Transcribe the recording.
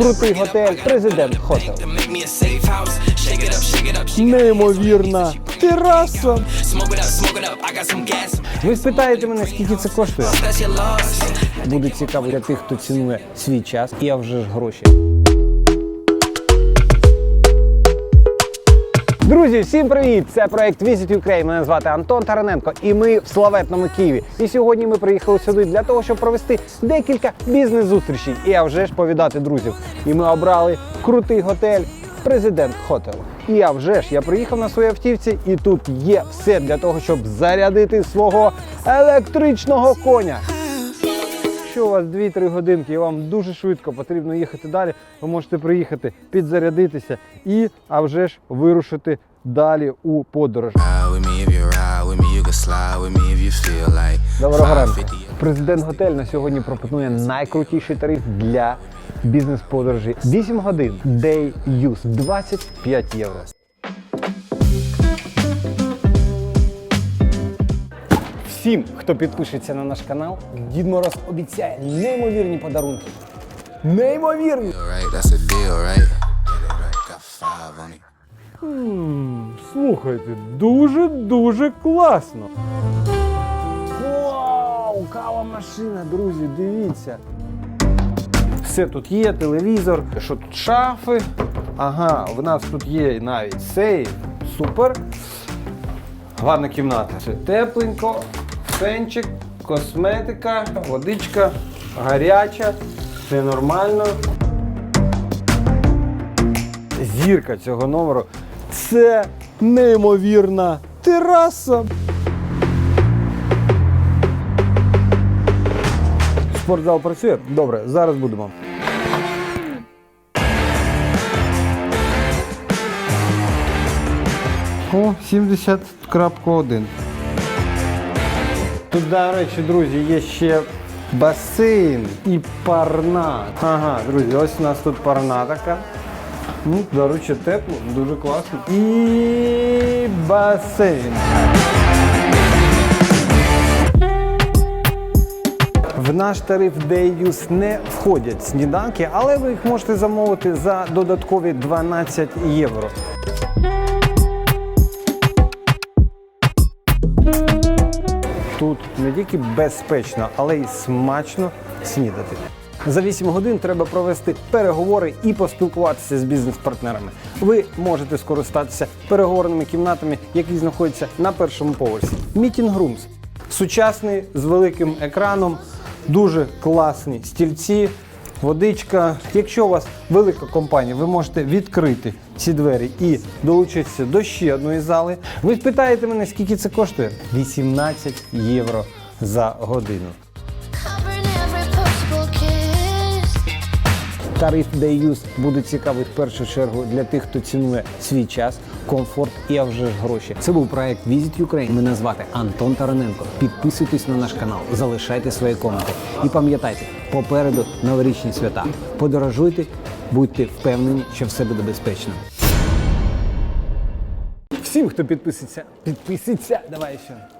крутий готель, президент хотел. Неймовірна тераса. Ви спитаєте мене, скільки це коштує? Буде цікаво для тих, хто цінує свій час, і Я вже ж гроші. Друзі, всім привіт! Це проект Visit Ukraine. Мене звати Антон Тараненко, і ми в славетному Києві. І сьогодні ми приїхали сюди для того, щоб провести декілька бізнес-зустрічей і а вже ж повідати друзів. І ми обрали крутий готель Президент Хотел. І а вже ж я приїхав на своїй автівці, і тут є все для того, щоб зарядити свого електричного коня. Якщо у вас 2-3 годинки і вам дуже швидко потрібно їхати далі, ви можете приїхати, підзарядитися і, а вже ж, вирушити далі у подорож. Доброго ранку. Президент готель на сьогодні пропонує найкрутіший тариф для бізнес-подорожі. 8 годин Day Use 25 євро. Всім, хто підпишеться на наш канал, Дід Мороз обіцяє неймовірні подарунки. Неймовірні! It. Слухайте, дуже-дуже класно. Вау! Кава машина, друзі, дивіться. Все тут є, телевізор, що тут шафи. Ага, в нас тут є навіть сейф. Супер. Гарна кімната. Все тепленько, фенчик, косметика, водичка, гаряча, все нормально. Зірка цього номеру це неймовірна тераса. Спортзал працює? Добре, зараз будемо. О, 70.1. Тут, до речі, друзі, є ще басейн і парна. Ага, друзі, ось у нас тут парна така. Ну, до речі, тепло, дуже класно. І басейн. В наш тариф Day Use не входять сніданки, але ви їх можете замовити за додаткові 12 євро. Тут не тільки безпечно, але й смачно снідати. За 8 годин треба провести переговори і поспілкуватися з бізнес-партнерами. Ви можете скористатися переговорними кімнатами, які знаходяться на першому поверсі. Meeting Rooms. Сучасний з великим екраном, дуже класні стільці, водичка. Якщо у вас велика компанія, ви можете відкрити ці двері і долучитися до ще одної зали. Ви спитаєте мене, скільки це коштує? 18 євро за годину. Тариф Day Use буде цікавий в першу чергу для тих, хто цінує свій час, комфорт і а вже ж гроші. Це був проект Visit Ukraine. Мене звати Антон Тараненко. Підписуйтесь на наш канал, залишайте свої коменти. І пам'ятайте, попереду новорічні свята. Подорожуйте, будьте впевнені, що все буде безпечно. Всім, хто підписується, підписується, давай ще.